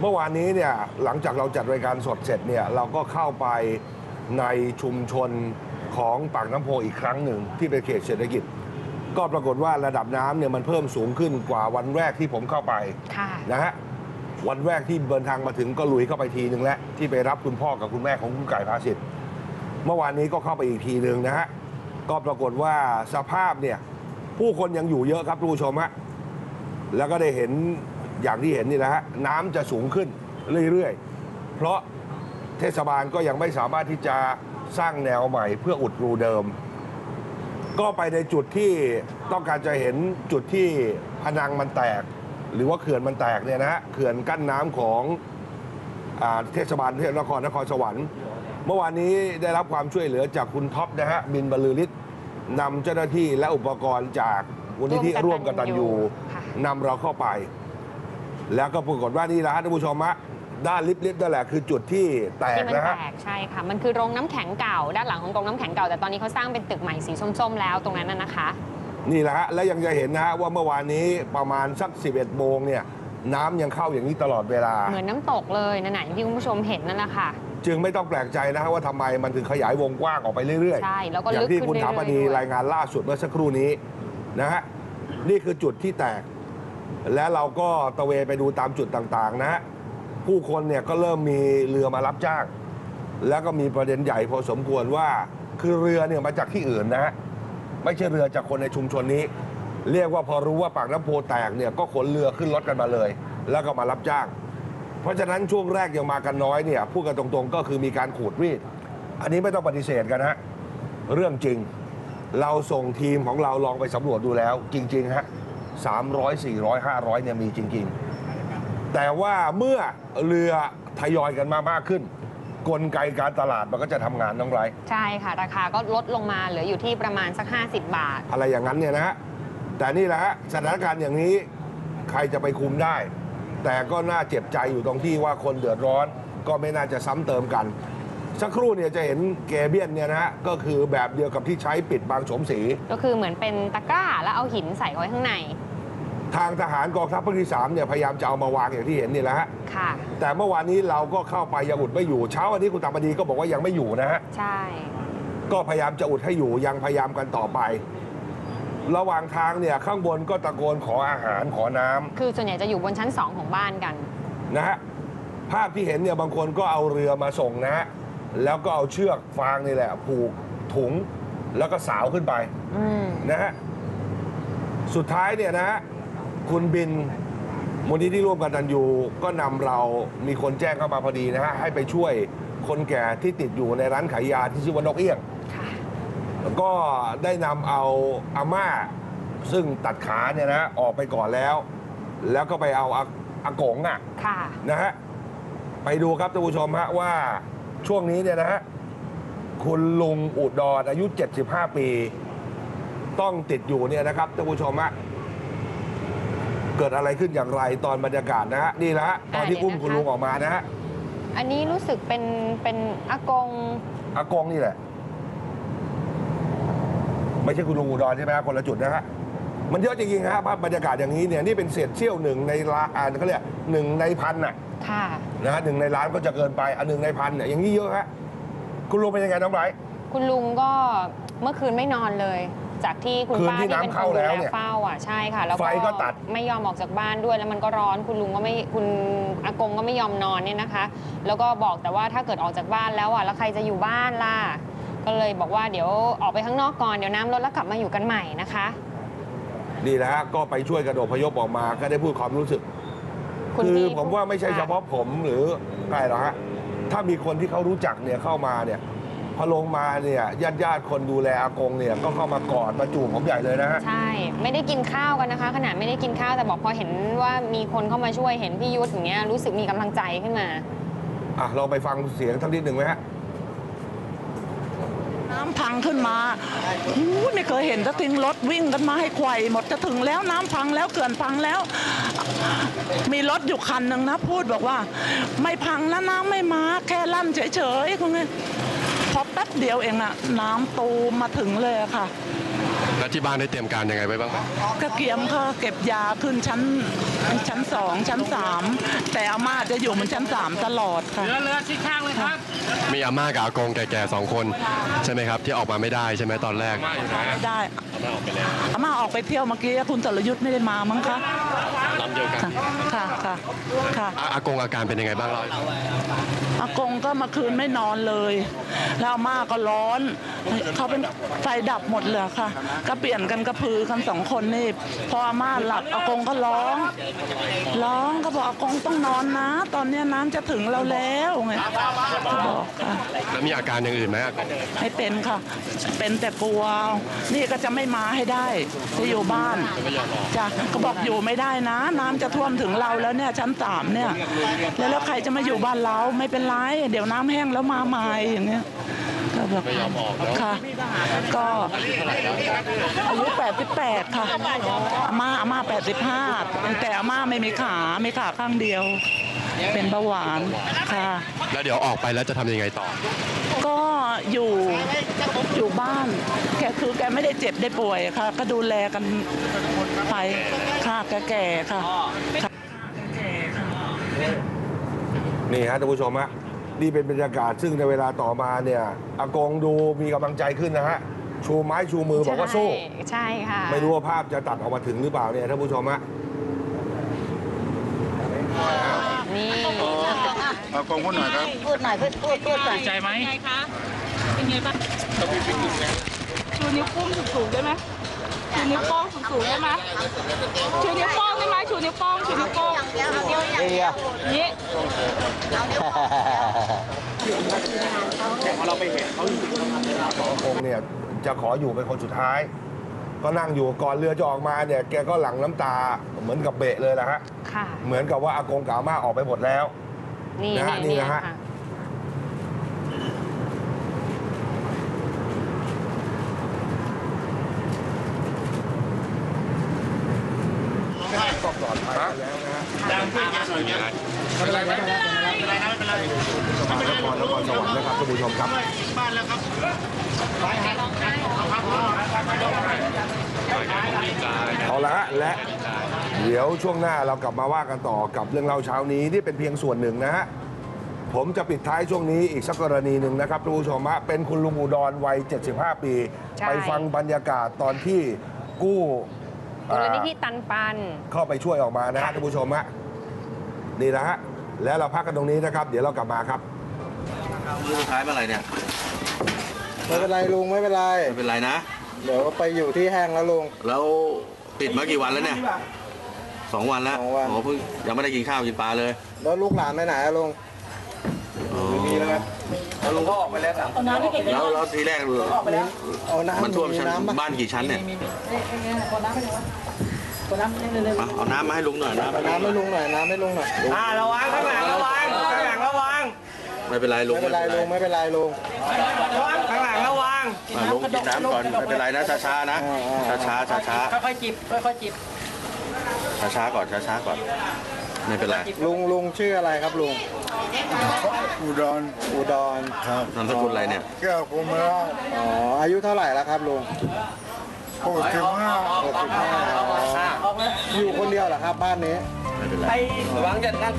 เมื่อวานนี้เนี่ยหลังจากเราจัดรายการสดเสร็จเนี่ยเราก็เข้าไปในชุมชนของปากน้ำโพอีกครั้งหนึ่งที่เป็นเขตเศรษฐกิจ ก็ปรากฏว่าระดับน้ำเนี่ยมันเพิ่มสูงขึ้นกว่าวันแรกที่ผมเข้าไปค่ะ นะฮะวันแรกที่เดินทางมาถึงก็ลุยเข้าไปทีหนึ่งแล้วที่ไปรับคุณพ่อกับคุณแม่ของคุณไก่ภาสิทธิ์เมื่อวานนี้ก็เข้าไปอีกทีหนึ่งนะฮะก็ปรากฏว่าสภาพเนี่ยผู้คนยังอยู่เยอะครับทุกผู้ชมฮะแล้วก็ได้เห็น อย่างที่เห็นนี่แหละฮะน้ำจะสูงขึ้นเรื่อยๆ เพราะเทศบาลก็ยังไม่สามารถที่จะสร้างแนวใหม่เพื่ออุดรูเดิม ก็ไปในจุดที่ต้องการจะเห็นจุดที่พนังมันแตก หรือว่าเขื่อนมันแตกเนี่ยนะฮะเขื่อนกั้นน้ำของอาเทศบาลเทพนครนครสวรรค์เมื่อวานนี้ได้รับความช่วยเหลือจากคุณท็อปนะฮะบินบรรลือฤทธิ์นำเจ้าหน้าที่และอุปกรณ์จากมูลนิธิร่ร่ววมมกกตัตัญญญูญูค่ะนำเราเข้าไป แล้วก็ปรากฏว่านี่แหละฮะท่านผู้ชมฮะด้านลิฟต์ๆนั่นแหละคือจุดที่แตกที่มันนะแตฮะ กใช่ค่ะ มันคือโรงน้ำแข็งเก่า ด้านหลังของโรงน้ำแข็งเก่าแต่ตอนนี้เขาสร้างเป็นตึกใหม่สีส้มๆแล้วตรงนั้นน่ะนะคะ นี่แหละฮะ และยังจะเห็นนะฮะว่าเมื่อวานนี้ประมาณสัก 11 โมงเนี่ย น้ำยังเข้าอย่างนี้ตลอดเวลา เหมือนน้ำตกเลยนั่นน่ะอย่างที่คุณผู้ชมเห็นนั่นแหละค่ะ จึงไม่ต้องแปลกใจนะฮะว่าทำไมมันถึงขยายวงกว้างออกไปเรื่อยใช่แล้วก็อย่าลึงกที่ขึ้นคุณเรื่ถาอยปๆณีด้วย รายงานล่าสุดเมื่อสักครู่นี้นะฮะนี่คือจุดที่แตก และเราก็ตะเวนไปดูตามจุดต่างๆ นะฮะผู้คนเนี่ยก็เริ่มมีเรือมารับจ้าง แล้วก็มีประเด็นใหญ่พอสมควรว่าคือเรือเนี่ยมาจากที่อื่นนะฮะไม่ใช่เรือจากคนในชุมชนนี้ เรียกว่าพอรู้ว่าปากน้ำโพแตกเนี่ยก็ขนเรือขึ้นรถกันมาเลย แล้วก็มารับจ้าง เพราะฉะนั้นช่วงแรกยังมากันน้อยเนี่ยพูดกันตรงๆ ก็คือมีการขูดรีด อันนี้ไม่ต้องปฏิเสธกันฮะเรื่องจริง เราส่งทีมของเราลองไปสำรวจดูแล้ว จริงๆฮะ สามร้อยสี่ร้อยห้าร้อยเนี่ยมีจริง ๆ แต่ว่าเมื่อเรือทยอยกันมามากขึ้น กลไกการตลาดมันก็จะทำงานน้องไร ใช่ค่ะ ราคาก็ลดลงมาเหลืออยู่ที่ประมาณสัก 50 บาท อะไรอย่างนั้นเนี่ยนะฮะ แต่นี่แหละฮะสถานการณ์อย่างนี้ใครจะไปคุมได้ แต่ก็น่าเจ็บใจอยู่ตรงที่ว่าคนเดือดร้อนก็ไม่น่าจะซ้ำเติมกัน สักครู่เนี่ยจะเห็นเกเบียนเนี่ยนะฮะก็คือแบบเดียวกับที่ใช้ปิดบางโฉมสี ก็คือเหมือนเป็นตะกร้าแล้วเอาหินใส่ไว้ข้างใน ทางทหารกองทัพภาคที่สามเนี่ยพยายามจะเอามาวางอย่างที่เห็นนี่แหละฮะค่ะ แต่เมื่อวานนี้เราก็เข้าไปยังอุดไม่อยู่เช้าวันนี้คุณตามดีก็บอกว่ายังไม่อยู่นะฮะใช่ ก็พยายามจะอุดให้อยู่ยังพยายามกันต่อไป ระหว่างทางเนี่ยข้างบนก็ตะโกนขออาหารขอน้ำคือส่วนใหญ่จะอยู่บนชั้น2ของบ้านกัน นะฮะภาพที่เห็นเนี่ยบางคนก็เอาเรือมาส่งนะฮะแล้วก็เอาเชือกฟางนี่แหละผูกถุงแล้วก็สาวขึ้นไปอืม นะฮะสุดท้ายเนี่ยนะฮะ คุณบินมูลนิธิร่วมกันตันยูก็นำเรามีคนแจ้งเข้ามาพอดีนะฮะ ให้ไปช่วยคนแก่ที่ติดอยู่ในร้านขายยาที่ชื่อว่านกเอี้ยง ค่ะก็ได้นำเอาอาม่า ซึ่งตัดขาเนี่ยนะออกไปก่อนแล้ว แล้วก็ไปเอาอาอากงอะค่ะ นะฮะ ไปดูครับท่านผู้ชมฮะว่าช่วงนี้เนี่ยนะฮะ คุณลุงอุดรอายุ 75 ปี ต้องติดอยู่เนี่ยนะครับท่านผู้ชมฮะ เกิดอะไรขึ้นอย่างไรตอนบรรยากาศนะฮะนี่แหละฮะตอนที่อ่าอุ้มเดี๋ยวนะคะคุณลุงออกมานะฮะอันนี้รู้สึกเป็นเป็นอากงอากงนี่แหละ ไม่ใช่คุณลุงอุดรใช่ไหมฮะคนละจุดนะฮะมันเยอะจริงๆฮะภาพบรรยากาศอย่างนี้เนี่ยนี่เป็นเศษเสี้ยวหนึ่งในล้านอ่านเขาเรียกหนึ่งในพันน่ะค่ะนะฮะหนึ่งในล้านก็จะเกินไปอันหนึ่งในพันเนี่ยอย่างนี้เยอะฮะคุณลุงเป็นยังไงน้องไบรท์คุณลุงก็เมื่อคืนไม่นอนเลย จากที่คุณคืนป้าที่ที่เป็นน้ำคเข้านดูแล้วแลเนี่ยเฝ้าอะใช่ค่ะ แล้วไฟก็ตัด ไม่ยอมออกจากบ้านด้วยแล้วมันก็ร้อนคุณลุงก็ไม่คุณอากงก็ไม่ยอมนอนเนี่ยนะคะ แล้วก็บอกแต่ว่าถ้าเกิดออกจากบ้านแล้วอะแล้วใครจะอยู่บ้านล่ะก็เลยบอกว่าเดี๋ยวออกไปข้างนอกก่อนเดี๋ยวน้ำลดแล้วกลับมาอยู่กันใหม่นะคะ นี่แหละฮะก็ไปช่วยกันอพยพออกมาก็ได้พูดความรู้สึกคุณคือพี่ผมว่าไม่ใช่ค่ะเฉพาะผมหรือใครหรอกฮะถ้ามีคนที่เขารู้จักเนี่ยเข้ามาเนี่ย พอลงมาเนี่ยญาติญาติๆคนดูแลอากงเนี่ยก็เข้ามากอดมาจูบผมใหญ่เลยนะฮะ ใช่ ไม่ได้กินข้าวกันนะคะ ขนาดไม่ได้กินข้าวแต่บอกพอเห็นว่ามีคนเข้ามาช่วยเห็นพี่ยุทธอย่างเงี้ยรู้สึกมีกำลังใจขึ้นมา อะ เราไปฟังเสียงทั้งนิดหนึ่งไหมฮะ น้ำพังขึ้นมาหูไม่เคยเห็นจะทิ้งรถวิ่งกันมาให้ไขว่หมดจะถึงแล้วน้ำพังแล้วเขื่อนพังแล้ว มีรถอยู่คันหนึ่งนะ พูดบอกว่า ไม่พังนะน้ำไม่มาแค่ลั่นเฉยๆคุณไง พอแป๊บเดียวเองอะน้ำตูมมาถึงเลยอะค่ะในแล้วที่บ้านได้เตรียมการยังไงไว้บ้างไหมก็เกียมค่ะเก็บยาขึ้นชั้นชั้นสองชั้นสามแต่อาม่าจะอยู่บนชั้นสามตลอดค่ะมีอาม่ากับอากงแก่ๆสองคน ใช่ไหมครับ ที่ออกมาไม่ได้ใช่ไหมตอนแรก ไม่ได้อาม่าออกไปแล้วอาม่าออกไปเที่ยวเมื่อกี้คุณสรยุทธ์ไม่ได้มามั้งคะลำเดียวกันค่ะค่ะค่ะค่ะอาอากงอาการเป็นยังไงบ้างเล่าให้ฟังอากงก็เมาคืนไม่นอนเลย แล้วอาม่าก็ร้อนเขาเป็นไฟดับหมดเลยค่ะ ก็เปลี่ยนกันกระพือกันสองคนนี่พออาม่าหลับอากงก็ร้องร้อง ก็บอกอากงต้องนอนนะ ตอนเนี้ยน้ำจะถึงเราแล้วไงก็บอกค่ะแล้วมีอาการอย่างอื่นไหมอากงให้เป็นค่ะ เป็นแต่กลัว นี่ก็จะไม่มาให้ได้จะอยู่บ้านจ้ะก็บอกอยู่ไม่ได้นะ น้ำจะท่วมถึงเราแล้วเนี่ยชั้นสามเนี่ยแล้วแล้วใครจะมาอยู่บ้านเราไม่เป็นไรเดี๋ยวน้ำแห้งแล้วมาใหม่อย่างเงี้ย ก็บอกไม่ยอมออกแล้วค่ะ ก็อายุ88 ค่ะอาม่าอาม่า85 แต่อาม่าไม่มีขามีขาข้างเดียว เป็นเบาหวานค่ะ แล้วเดี๋ยวออกไปแล้วจะทำยังไงต่อ ก็อยู่อยู่บ้าน แกคือแกไม่ได้เจ็บได้ป่วยค่ะ ก็ดูแลกันไปค่ะแกแก่ค่ะค่ะนี่ฮะท่านผู้ชมฮะ นี่เป็นบรรยากาศซึ่งในเวลาต่อมาเนี่ยอากงดูมีกำลังใจขึ้นนะฮะ ชูไม้ชูมือบอกว่าสู้ ใช่ใช่ค่ะ ไม่รู้ว่าภาพจะตัดออกมาถึงหรือเปล่าเนี่ยท่านผู้ชมฮะนี่เอากองพูดหน่อยครับพูดหน่อยพูดพูดพูดหน่อยใจไหมไงคะเป็นไงบ้างชูนิ้วโป้งสูงๆได้ไหม ชูนิ้วโป้งสูงๆได้ไหมชูนิ้วโป้งได้ไหมชูนิ้วโป้งชูนิ้วโป้งเดี๋ยวเดี๋ยวเดี๋ยวเดียวนี่อากงเนี่ยจะขออยู่เป็นคนสุดท้าย ก็นั่งอยู่ก่อนเรือจะออกมาเนี่ยแกก็หลั่งน้ำตาเหมือนกับเบะเลยนะฮะค่ะเหมือนกับว่าอากงกับอาม่าออกไปหมดแล้วนี่นะฮะ นี่นี่นี่นะฮะค่ะก็ปลอดภัยแล้วนะฮะนครนครสวรรค์นะครับท่านผู้ชมครับเอาละฮะและเดี๋ยวช่วงหน้าเรากลับมาว่ากันต่อกับเรื่องเล่าเช้านี้นี่เป็นเพียงส่วนหนึ่งนะฮะผมจะปิดท้ายช่วงนี้อีกสักกรณีหนึ่งนะครับท่านผู้ชมฮะเป็นคุณลุงอุดรวัย 75 ปี ไปฟังบรรยากาศตอนที่กู้ มูลนิธิอ่าตันปัน เข้าไปช่วยออกมานะฮะท่านผู้ชมฮะนี่นะฮะแล้วเราพักกันตรงนี้นะครับ เดี๋ยวเรากลับมาครับมือสุดท้ายเมื่อไหร่เนี่ยไม่เป็นไรลุงไม่เป็นไรไม่เป็นไรนะ เดี๋ยวไปอยู่ที่แห้งแล้วลุงแล้วติดมากี่วันแล้วเนี่ยสองวันแล้วสองวันโอ้เพิ่งยังไม่ได้กินข้าวกินปลาเลย แล้วลูกหลานไปไหนอะลุงอ๋อแล้วลุงก็ออกไปแล้วแล้วแล้วทีแรกเอาน้ำมันท่วมชั้นน้ำปะบ้านกี่ชั้นเนี่ยเอาเอาน้ำมาให้ลุงหน่อยน้ำเอาน้ำให้ลุงหน่อยน้ำให้ลุงหน่อยลุงระวังข้างหลังระวังข้างหลังระวังไม่เป็นไรลุงไม่เป็นไรลุงไม่เป็นไรลุงข้างหลังระวังลุงกินน้ำก่อนไม่เป็นไรนะช้าๆนะอ่าช้าอ่าๆช้าช้าค่อยๆจิบค่อยๆจิบช้าช้าๆก่อนช้าช้าๆก่อน ไม่เป็นไรลุงลุงชื่ออะไรครับลุง อุดรอุดรครับนามสกุลอะไรเนี่ยแก้วภูมิราชอ๋ออายุเท่าไหร่แล้วครับลุงหกสิบห้า65อ๋ออยู่คนเดียวเหรอครับบ้านนี้ไม่เป็นไร ระวังจะนั่ง